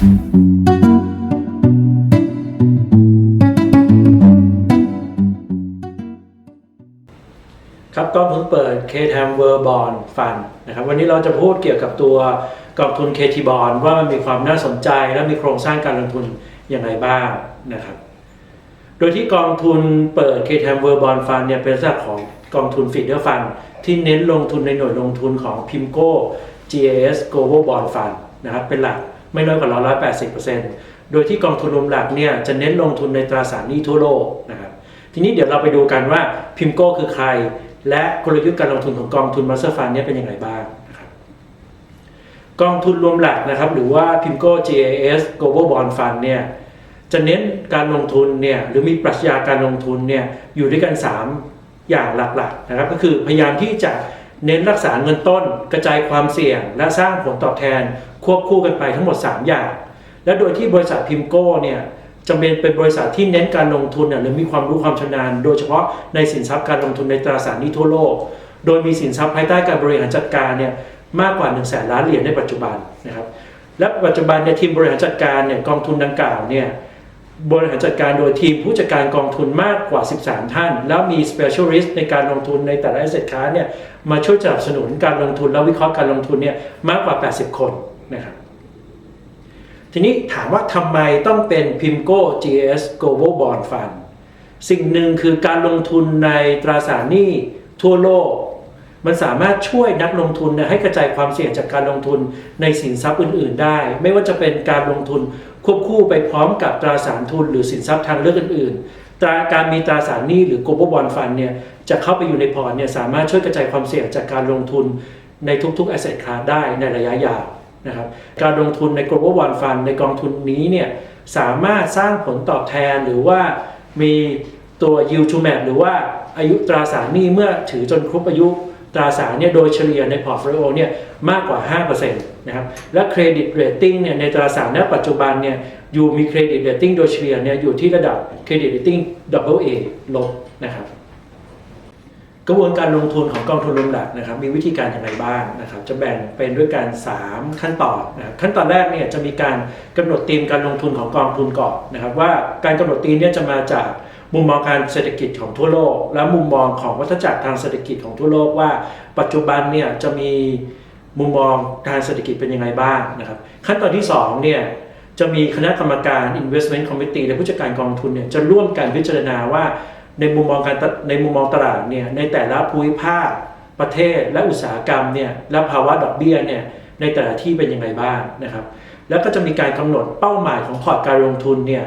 ครับกองทุนเปิด K-TAM World Bond Fund นะครับวันนี้เราจะพูดเกี่ยวกับตัวกองทุน KT Bond ว่ามันมีความน่าสนใจและมีโครงสร้างการลงทุนอย่างไรบ้างนะครับ โดยที่กองทุนเปิด K-TAM World Bond Fund เนี่ยเป็นลักษณะของกองทุน Feeder Fund ที่เน้นลงทุนในหน่วยลงทุนของ PIMCO GAS Global Bond Fund นะครับเป็นหลัก ไม่น้อยกว่า180%โดยที่กองทุนรวมหลักเนี่ยจะเน้นลงทุนในตราสารหนี้ทั่วโลกนะครับทีนี้เดี๋ยวเราไปดูกันว่า PIMCO คือใคร และกลยุทธ์การลงทุนของกองทุน Master Fund เนี่ยเป็นอย่างไรบ้างนะครับกองทุนรวมหลักนะครับหรือว่า PIMCO GAS Global Bond Fund เนี่ยจะเน้นการลงทุนเนี่ยหรือมีปรัชญาการลงทุนเนี่ยอยู่ด้วยกัน 3 อย่างหลักๆนะครับก็คือพยายามที่จะ เน้นรักษาเงินต้น กระจายความเสี่ยง และสร้างผลตอบแทนควบคู่กันไปทั้งหมด 3 อย่าง และโดยที่บริษัท PIMCO เนี่ยจะเป็นเป็นบริษัทที่เน้นการลงทุนเนี่ยหรือมีความรู้ความชำนาญ โดยเฉพาะในสินทรัพย์การลงทุนในตราสารหนี้ทั่วโลก โดยมีสินทรัพย์ภายใต้การบริหารจัดการเนี่ยมากกว่า1นึ่งแสนล้านเหรียญในปัจจุบันนะครับและปัจจุบันเนี่ยทีมบริหารจัดการเนี่ยกองทุนดังกล่าวเนี่ยบริหารจัดการโดยทีมผู้จัดการกองทุนมากกว่า 13 ท่าน แล้วมี specialist ในการลงทุนในแต่ละ asset class เนี่ย มาช่วยสนับสนุนการลงทุนและวิเคราะห์การลงทุนเนี่ยมากกว่า 80 คนนะครับทีนี้ถามว่าทำไมต้องเป็น PIMCO GS Global Bond Fund สิ่งหนึ่งคือการลงทุนในตราสารหนี้ทั่วโลก มันสามารถช่วยนักลงทุนให้กระจายความเสี่ยงจากการลงทุนในสินทรัพย์อื่น ๆ ได้ ไม่ว่าจะเป็นการลงทุนควบคู่ไปพร้อมกับตราสารทุนหรือสินทรัพย์ทางเลือกอื่นๆ ตราการมีตราสารหนี้หรือ global bond fund เนี่ยจะเข้าไปอยู่ในพอร์ตเนี่ยสามารถช่วยกระจายความเสี่ยงจากการลงทุนในทุกๆ asset class ได้ในระยะยาวนะครับการลงทุนใน global bond fund ในกองทุนนี้เนี่ยสามารถสร้างผลตอบแทนหรือว่ามีตัว yield to m a t หรือว่าอายุตราสารหนี้เมื่อถือจนครบอายุ ตราสารเนี่ยโดยเฉลี่ยในพอร์ตโฟลิโอเนี่ยมากกว่า 5%นะครับและเครดิตเรตติ้งเนี่ยในตราสารณปัจจุบันเนี่ยอยู่มีเครดิตเรตติ้งโดยเฉลี่ยเนี่ยอยู่ที่ระดับเครดิตเรตติ้ง AA ลบนะครับกระบวนการลงทุนของกองทุนรวมหลักนะครับมีวิธีการอย่างไรบ้างนะครับจะแบ่งเป็นด้วยการ 3 ขั้นตอนนะครับขั้นตอนแรกเนี่ยจะมีการกำหนดธีมการลงทุนของกองทุนก่อนนะครับว่าการกำหนดธีมเนี่ยจะมาจาก มุมมองการเศรษฐกิจของทั่วโลก และมุมมองของวัฏจักรทางเศรษฐกิจของทั่วโลกว่า ปัจจุบันเนี่ยจะมีมุมมองทางเศรษฐกิจเป็นยังไงบ้างนะครับ ขั้นตอนที่2เนี่ยจะมีคณะกรรมการ investment committee และผู้จัดการกองทุนเนี่ยจะร่วมกันพิจารณาว่าในมุมมองการในมุมมองตลาดเนี่ยในแต่ละภูมิภาคประเทศและอุตสาหกรรมเนี่ยและภาวะดอกเบี้ยเนี่ยในแต่ละที่เป็นยังไงบ้างนะครับ แล้วก็จะมีการกำหนดเป้าหมายของพอร์ตการลงทุนเนี่ย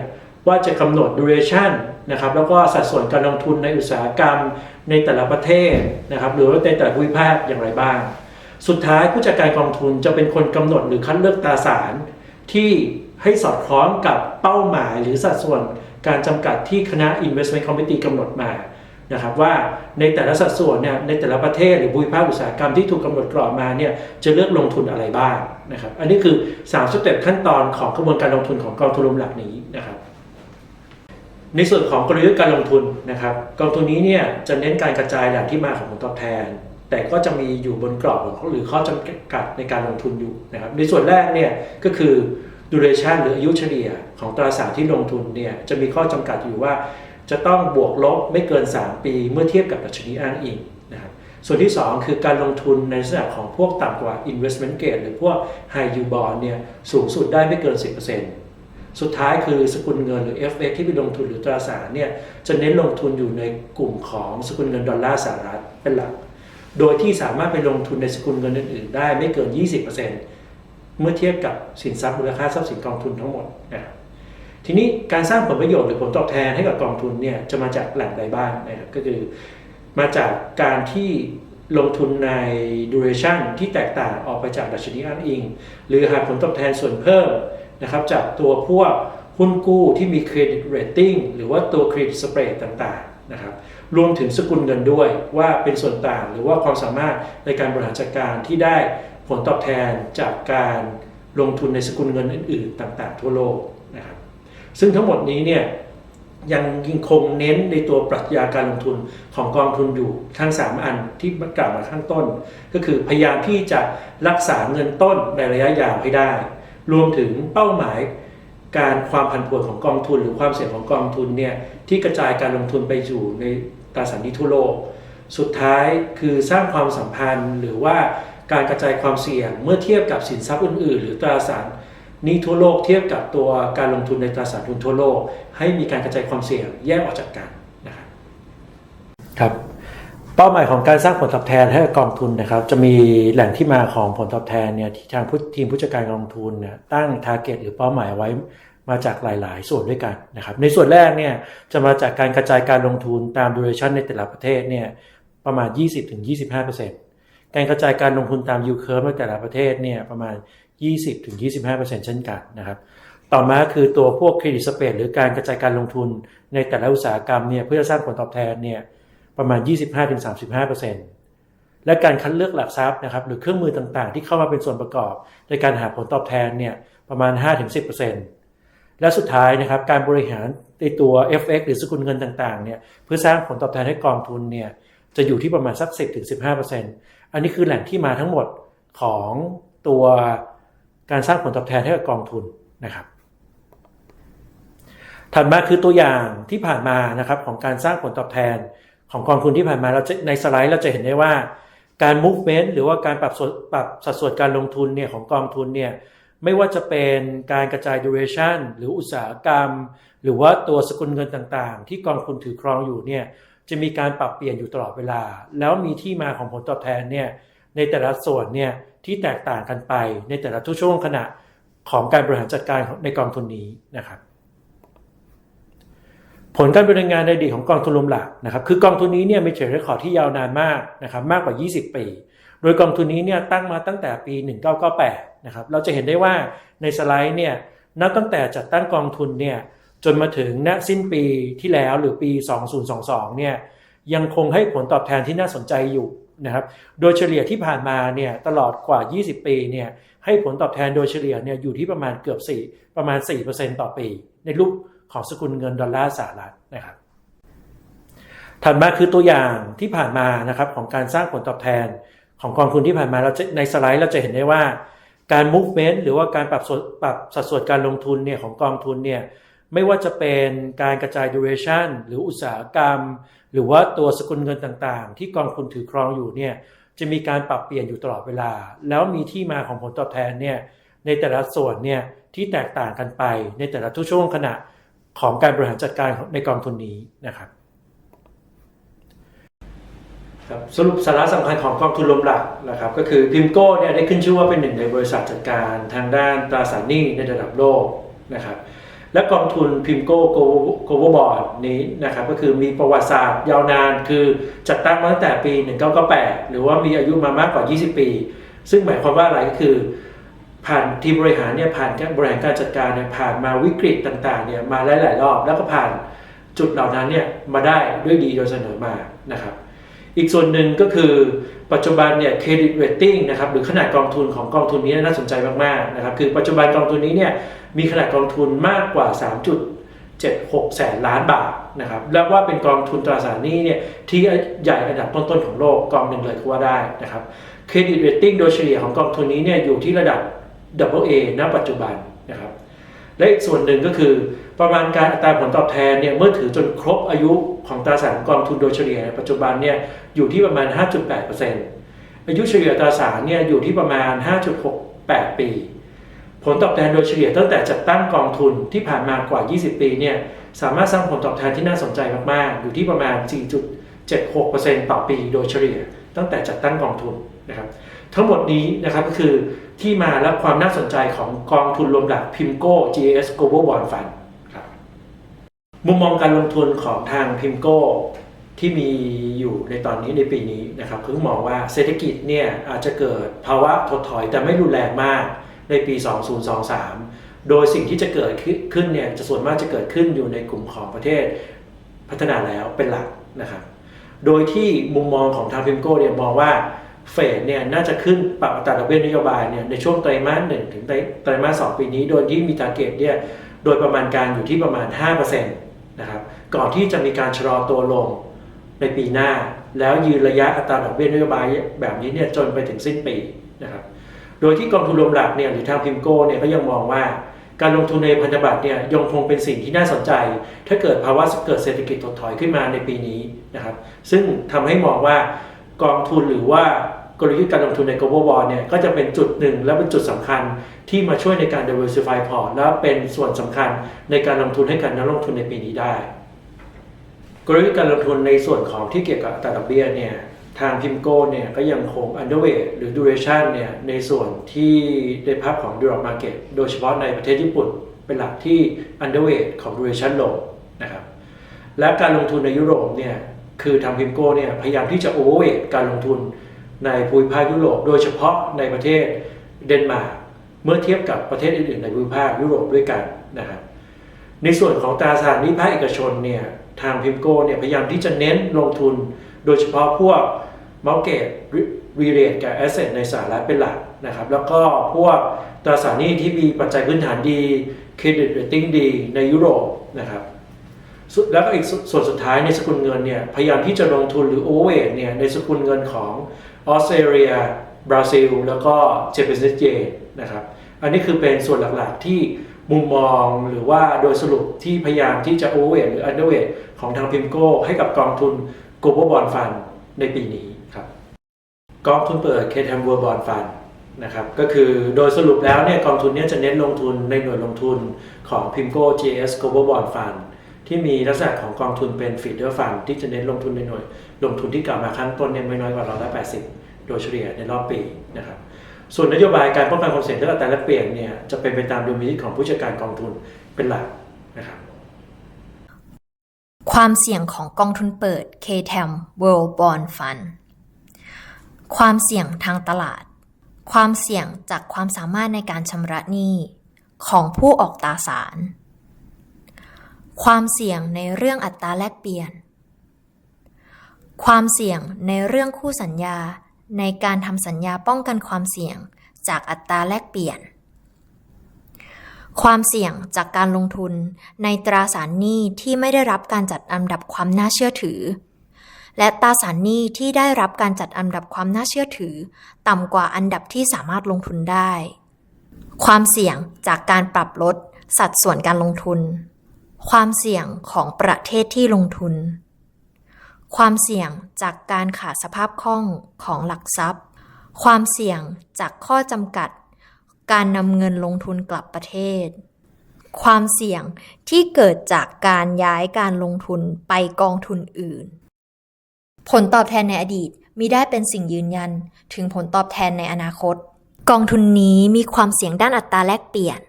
ว่าจะกำหนด duration นะครับแล้วก็สัดส่วนการลงทุนในอุตสาหกรรมในแต่ละประเทศนะครับหรือว่าในแต่ละภูมิภาคอย่างไรบ้าง สุดท้ายผู้จัดการกองทุนจะเป็นคนกำหนดหรือคัดเลือกตราสารที่ให้สอดคล้องกับเป้าหมายหรือสัดส่วนการจำกัดที่คณะ investment committee กำหนดมานะครับว่าในแต่ละสัดส่วนเนี่ยในแต่ละประเทศหรือภูมิภาคอุตสาหกรรมที่ถูกกำหนดกรอบมาเนี่ยจะเลือกลงทุนอะไรบ้างนะครับอันนี้คือ3สเต็ปขั้นตอนของกระบวนการลงทุนของกองทุนรวมหลักนี้นะครับ ในส่วนของกลยุทธ์การลงทุนนะครับกองทุนนี้เนี่ยจะเน้นการกระจายแหล่งที่มาของผลตอบแทน แต่ก็จะมีอยู่บนกรอบของหรือข้อจำกัดในการลงทุนอยู่นะครับในส่วนแรกเนี่ยก็คือ duration หรืออายุเฉลี่ยของตราสารที่ลงทุนเนี่ยจะมีข้อจำกัดอยู่ว่า จะต้องบวกลบไม่เกิน 3 ปีเมื่อเทียบกับดัชนีอ้างอิงนะครับส่วนที่ 2 คือการลงทุนในลักษณะของพวกต่ำกว่า investment grade หรือพวก high yield bond เนี่ยสูงสุดได้ไม่เกิน 10% สุดท้ายคือสกุลเงินหรือ FX ที่ไปลงทุนหรือตราสารเนี่ยจะเน้นลงทุนอยู่ในกลุ่มของสกุลเงินดอลลาร์สหรัฐเป็นหลัก โดยที่สามารถไปลงทุนในสกุลเงินอื่นๆ ได้ไม่เกิน 20%เมื่อเทียบกับสินทรัพย์มูลค่าทรัพย์สินกองทุนทั้งหมดนะครับทีนี้การสร้างผลประโยชน์หรือผลตอบแทนให้กับกองทุนเนี่ยจะมาจากแหล่งใดบ้างนะครับก็คือมาจากการที่ลงทุนใน duration ที่แตกต่างออกไปจากดัชนีอ้างอิง หรือหาผลตอบแทนส่วนเพิ่ม นะครับจากตัวพวกหุ้นกู้ที่มีเครดิตเรตติ้งหรือว่าตัวเครดิตสเปรดต่างๆนะครับรวมถึงสกุลเงินด้วยว่าเป็นส่วนต่างหรือว่าความสามารถในการบริหารจัดการที่ได้ผลตอบแทนจากการลงทุนในสกุลเงินอื่น ๆ ต่าง ๆ ทั่วโลกนะครับซึ่งทั้งหมดนี้เนี่ยยังยังคงเน้นในตัวปรัชญาการลงทุนของกองทุนอยู่ทั้ง 3 อันที่กล่าวมาข้างต้น ก็คือพยายามที่จะรักษาเงินต้นในระยะยาวให้ได้ รวมถึงเป้าหมายการความผันผวนของกองทุน หรือความเสี่ยงของกองทุนเนี่ยที่กระจายการลงทุนไปอยู่ในตราสารหนี้ทั่วโลก สุดท้ายคือสร้างความสัมพันธ์หรือว่าการกระจายความเสี่ยงเมื่อเทียบกับสินทรัพย์อื่น ๆ หรือตราสารหนี้ทั่วโลกเทียบกับตัวการลงทุนในตราสารทุนทั่วโลก ให้มีการกระจายความเสี่ยงแยกออกจากกันนะครับครับ เป้าหมายของการสร้างผลตอบแทนให้กองทุนนะครับ จะมีแหล่งที่มาของผลตอบแทนเนี่ยที่ทางทีมผู้จัดการกองทุนเนี่ยตั้ง t a r g e t หรือเป้าหมายไว้มาจากหลาย ๆ ส่วนด้วยกันนะครับ ในส่วนแรกเนี่ยจะมาจากการกระจายการลงทุนตาม duration ในแต่ละประเทศเนี่ยประมาณ 20-25%การกระจายการลงทุนตาม yield curve ในแต่ละประเทศเนี่ยประมาณ 20-25%เช่นกันนะครับต่อมาคือตัวพวกเครดิตสเปดหรือการกระจายการลงทุนในแต่ละอุตสาหกรรมเนี่ยเพื่อสร้างผลตอบแทนเนี่ย ประมาณ 25-35%และการคัดเลือกหลักทรัพย์นะครับหรือเครื่องมือต่างๆ ที่เข้ามาเป็นส่วนประกอบ ในการหาผลตอบแทนเนี่ยประมาณ 5-10%และสุดท้ายนะครับการบริหารในตัว FX หรือสกุลเงินต่างๆเนี่ยเพื่อสร้างผลตอบแทนให้กองทุนเนี่ยจะอยู่ที่ประมาณสัก 10-15%อันนี้คือแหล่งที่มาทั้งหมดของตัวการสร้างผลตอบแทนให้กับกองทุนนะครับถัดมาคือตัวอย่างที่ผ่านมานะครับของการสร้างผลตอบแทน ของกองทุนที่ผ่านมาเราจะในสไลด์เราจะเห็นได้ว่าการ movement หรือว่าการปรับปรับสัดส่วนการลงทุนเนี่ยของกองทุนเนี่ยไม่ว่าจะเป็นการกระจาย duration หรืออุตสาหกรรม หรือว่าตัวสกุลเงินต่างๆ ที่กองทุนถือครองอยู่เนี่ยจะมีการปรับเปลี่ยนอยู่ตลอดเวลา แล้วมีที่มาของผลตอบแทนเนี่ยในแต่ละส่วนเนี่ยที่แตกต่างกันไปในแต่ละทุกช่วงขณะของการบริหารจัดการในกองทุนนี้นะครับ ผลการบริหารงานในอดีตของกองทุนรวมหลักนะครับคือกองทุนนี้เนี่ยมีเทรดเรคอร์ที่ยาวนานมากนะครับมากกว่า 20 ปี โดยกองทุนนี้เนี่ยตั้งมาตั้งแต่ปี 1998นะครับเราจะเห็นได้ว่าในสไลด์เนี่ยนับตั้งแต่จัดตั้งกองทุนเนี่ยจนมาถึงณสิ้นปีที่แล้วหรือปี 2022เนี่ยยังคงให้ผลตอบแทนที่น่าสนใจอยู่นะครับโดยเฉลี่ยที่ผ่านมาเนี่ยตลอดกว่า 20 ปีเนี่ยให้ผลตอบแทนโดยเฉลี่ยเนี่ยอยู่ที่ประมาณเกือบ 4 ประมาณ 4%ต่อปี ในรูป ของสกุลเงินดอลลาร์สหรัฐนะครับถัดมาคือตัวอย่างที่ผ่านมานะครับของการสร้างผลตอบแทนของกองทุนที่ผ่านมาเราจะในสไลด์เราจะเห็นได้ว่าการ movement หรือว่าการปรับปรับสัดส่วนการลงทุนเนี่ยของกองทุนเนี่ยไม่ว่าจะเป็นการกระจาย duration หรืออุตสาหกรรม หรือว่าตัวสกุลเงินต่างๆ ที่กองทุนถือครองอยู่เนี่ยจะมีการปรับเปลี่ยนอยู่ตลอดเวลา แล้วมีที่มาของผลตอบแทนเนี่ยในแต่ละส่วนเนี่ยที่แตกต่างกันไปในแต่ละทุกช่วงขณะ ของการบริหารจัดการในกองทุนนี้นะครับครับสรุปสาระสำคัญของกองทุนรวมหลักนะครับ ก็คือพิมโก้เนี่ยได้ขึ้นชื่อว่าเป็นหนึ่งในบริษัทจัดการทางด้านตราสารหนี้ในระดับโลกนะครับ และกองทุนพิมโก้โกลบอร์ดนี้นะครับก็คือมีประวัติศาสตร์ยาวนานคือจัดตั้งมาตั้งแต่ปี 1998 หรือว่ามีอายุมามากกว่า 20 ปี ซึ่งหมายความว่าอะไรก็คือ ผ่านทีมบริหารเนี่ยผ่านการบริหารการจัดการเนี่ยผ่านมาวิกฤตต่างๆเนี่ยมาหลายๆรอบแล้วก็ผ่านจุดเหล่านั้นเนี่ยมาได้ด้วยดีโดยเสนอมานะครับอีกส่วนหนึ่งก็คือปัจจุบันเนี่ยเครดิตเรตติ้งนะครับหรือขนาดกองทุนของกองทุนนี้น่าสนใจมากๆนะครับคือปัจจุบันกองทุนนี้เนี่ยมีขนาดกองทุนมากกว่า 3.76 แสนล้านบาทนะครับและว่าเป็นกองทุนตราสารหนี้เนี่ยที่ใหญ่อันดับต้นๆของโลกกองหนึ่งเลยก็ว่าได้นะครับเครดิตเรตติ้งโดยเฉลี่ยของกองทุนนี้เนี่ยอยู่ที่ระดับ Double A ณ ปัจจุบันนะครับ และอีกส่วนหนึ่งก็คือประมาณการอัตราผลตอบแทนเนี่ยเมื่อถือจนครบอายุของตราสารกองทุนโดยเฉลี่ยในปัจจุบันเนี่ยอยู่ที่ประมาณ 5.8%อายุเฉลี่ยตราสารเนี่ยอยู่ที่ประมาณ 5.68 ปี ผลตอบแทนโดยเฉลี่ยตั้งแต่จัดตั้งกองทุนที่ผ่านมากว่า 20 ปีเนี่ยสามารถสร้างผลตอบแทนที่น่าสนใจมาก ๆ อยู่ที่ประมาณ 4.76%ต่อปีโดยเฉลี่ยตั้งแต่จัดตั้งกองทุนนะครับ ทั้งหมดนี้นะครับก็คือที่มาและความน่าสนใจของกองทุนรวมหลักพิมโก้ GS Global Bond Fund ครับมุมมองการลงทุนของทางพิมโก้ที่มีอยู่ในตอนนี้ในปีนี้นะครับเพิ่งมองว่าเศรษฐกิจเนี่ยอาจจะเกิดภาวะถดถอยแต่ไม่รุนแรงมากในปี 2023 โดยสิ่งที่จะเกิดขึ้นเนี่ยจะส่วนมากจะเกิดขึ้นอยู่ในกลุ่มของประเทศพัฒนาแล้วเป็นหลักนะครับ โดยที่มุมมองของทางพิมโก้เนี่ยมองว่า เฟดเนี่ยน่าจะขึ้นปรับอัตราดอกเบี้ยนโยบายเนี่ยในช่วงไตรมาสหนึ่งถึงไตรมาสสปีนี้ โดยที่มีทาร์เก็ตเนี่ยโดยประมาณการอยู่ที่ประมาณ 5%นะครับก่อนที่จะมีการชะลอตัวลงในปีหน้า แล้วยืนระยะอัตราดอกเบี้ยนโยบายแบบนี้เนี่ยจนไปถึงสิ้นปีนะครับโดยที่กองทุนรวมหลักเนี่ยหรือทางพิมโก้เนี่ยก็ยังมองว่าการลงทุนในพันธบัตรเนี่ยยังคงเป็นสิ่งที่น่าสนใจ ถ้าเกิดภาวะเกิดเศรษฐกิจถดถอยขึ้นมาในปีนี้นะครับซึ่งทำให้มองว่า กองทุนหรือว่ากลยุทธ์การลงทุนใน global bond เนี่ยก็จะเป็นจุดหนึ่งและเป็นจุดสำคัญที่มาช่วยในการ diversify port และเป็นส่วนสำคัญในการลงทุนให้กับนักลงทุนในปีนี้ได้ กลยุทธ์การลงทุนในส่วนของที่เกี่ยวกับอัตราดอกเบี้ยเนี่ยทางพิมโก้เนี่ยก็ยังคง underweight หรือ duration เนี่ยในส่วนที่ในภาพของ Europe market โดยเฉพาะในประเทศญี่ปุ่น เป็นหลักที่ underweight ของ duration low นะครับและการลงทุนในยุโรปเนี่ย คือทางพิมโก้เนี่ยพยายามที่จะ overweight การลงทุนในภูมิภาคยุโรป โดยเฉพาะในประเทศเดนมาร์กเมื่อเทียบกับประเทศอื่นๆในภูมิภาคยุโรปด้วยกันนะครับในส่วนของตราสารหนี้ภาคเอกชนเนี่ยทางพิมโก้เนี่ยพยายามที่จะเน้นลงทุน โดยเฉพาะพวกมัลเกตรีเรทกับแอสเซทในสหรัฐเป็นหลักนะครับแล้วก็พวกตราสารหนี้ที่มีปัจจัยพื้นฐานดีเครดิตเรตติ้งดีในยุโรปนะครับ แล้วก็อีกส่วนสุดท้ายในสกุลเงินเนี่ยพยายามที่จะลงทุนหรือโอเวทเนี่ยในสกุลเงินของออสเตรเลียบราซิล แล้วก็เจแปนเยนนะครับ อันนี้คือเป็นส่วนหลักๆที่มุมมองหรือว่าโดยสรุปที่พยายามที่จะ overweight หรือ underweight ของทางพิมโก้ให้กับกองทุน global bond fund ในปีนี้ครับกองทุนเปิด k t m World Bond Fund นะครับก็คือโดยสรุปแล้วเนี่ยกองทุนนี้จะเน้นลงทุนในหน่วยลงทุนของ PIMCO GS Global Bond Fund ที่มีลักษณะของกองทุนเป็น feeder fund ที่จะเน้นลงทุนในหน่วย ลงทุนที่กล่าวมาข้างต้นเนี่ยไม่น้อยกว่าร้อยละ80โดยเฉลี่ยในรอบปีนะครับส่วนนโยบายการป้องกันความเสี่ยงและอัตราแลกเปลี่ยนเนี่ยจะเป็นไปตามดุลพินิจของผู้จัดการกองทุนเป็นหลักนะครับความเสี่ยงของกองทุนเปิด KTM World Bond Fund ความเสี่ยงทางตลาด ความเสี่ยงจากความสามารถในการชำระหนี้ของผู้ออกตราสาร ความเสี่ยงในเรื่องอัตราแลกเปลี่ยน ความเสี่ยงในเรื่องคู่สัญญา ในการทำสัญญาป้องกันความเสี่ยงจากอัตราแลกเปลี่ยน ความเสี่ยงจากการลงทุนในตราสารหนี้ที่ไม่ได้รับการจัดอันดับความน่าเชื่อถือ และตราสารหนี้ที่ได้รับการจัดอันดับความน่าเชื่อถือ ต่ำกว่าอันดับที่สามารถลงทุนได้ ความเสี่ยงจากการปรับลดสัดส่วนการลงทุน ความเสี่ยงของประเทศที่ลงทุน ความเสี่ยงจากการขาดสภาพคล่องของหลักทรัพย์ ความเสี่ยงจากข้อจำกัด การนำเงินลงทุนกลับประเทศ ความเสี่ยงที่เกิดจากการย้ายการลงทุนไปกองทุนอื่น ผลตอบแทนในอดีตมิได้เป็นสิ่งยืนยันถึงผลตอบแทนในอนาคต กองทุนนี้มีความเสี่ยงด้านอัตราแลกเปลี่ยน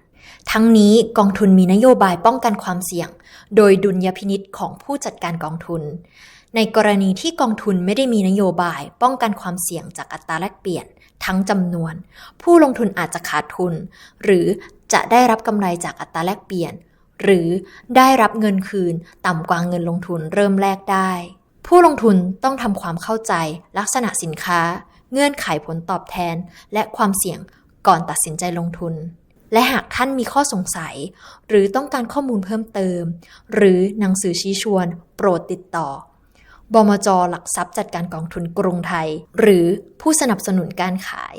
ทั้งนี้กองทุนมีนโยบายป้องกันความเสี่ยง โดยดุลยพินิษของผู้จัดการกองทุน ในกรณีที่กองทุนไม่ได้มีนโยบายป้องกันความเสี่ยงจากอัตราแลกเปลี่ยน ทั้งจำนวน ผู้ลงทุนอาจจะขาดทุน หรือจะได้รับกำไรจากอัตราแลกเปลี่ยน หรือได้รับเงินคืนต่ำกว่าเงินลงทุนเริ่มแรกได้ ผู้ลงทุนต้องทำความเข้าใจ ลักษณะสินค้า เงื่อนไขผลตอบแทน และความเสี่ยงก่อนตัดสินใจลงทุน และหากท่านมีข้อสงสัย หรือต้องการข้อมูลเพิ่มเติม หรือหนังสือชี้ชวน โปรดติดต่อ บมจ หลักทรัพย์จัดการกองทุนกรุงไทย หรือผู้สนับสนุนการขาย